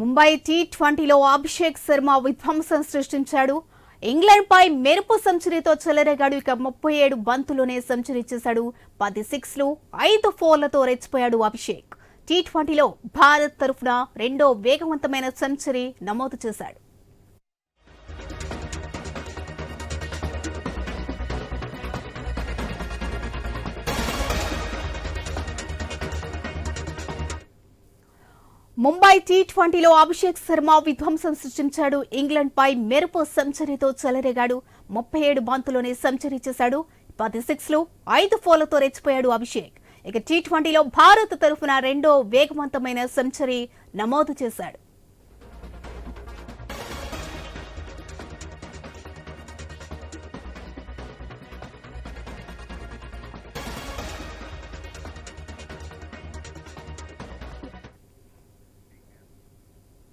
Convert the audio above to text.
Mumbai tea ట్వంటీలో అభిషేక్ శర్మ విధ్వంసం సృష్టించాడు. ఇంగ్లాండ్పై మెరుపు సెంచరీతో చెలరేగాడు. ఇక ముప్పై ఏడు బంతులోనే సెంచరీ చేశాడు. పది సిక్స్లు ఐదు ఫోర్లతో రెచ్చిపోయాడు అభిషేక్. టీ ట్వంటీలో భారత్ తరఫున రెండో వేగవంతమైన సెంచరీ నమోదు చేశాడు. ముంబై టీ ట్వంటీలో అభిషేక్ శర్మ విధ్వంసం సృష్టించాడు. ఇంగ్లాండ్పై మెరుపు సెంచరీతో చెలరేగాడు. ముప్పై ఏడు బంతులోనే సెంచరీ చేశాడు. పది సిక్స్లు ఐదు ఫోర్లతో రెచ్చిపోయాడు అభిషేక్. ఇక టీ ట్వంటీలో భారత్ తరఫున రెండో వేగవంతమైన సెంచరీ నమోదు చేశాడు.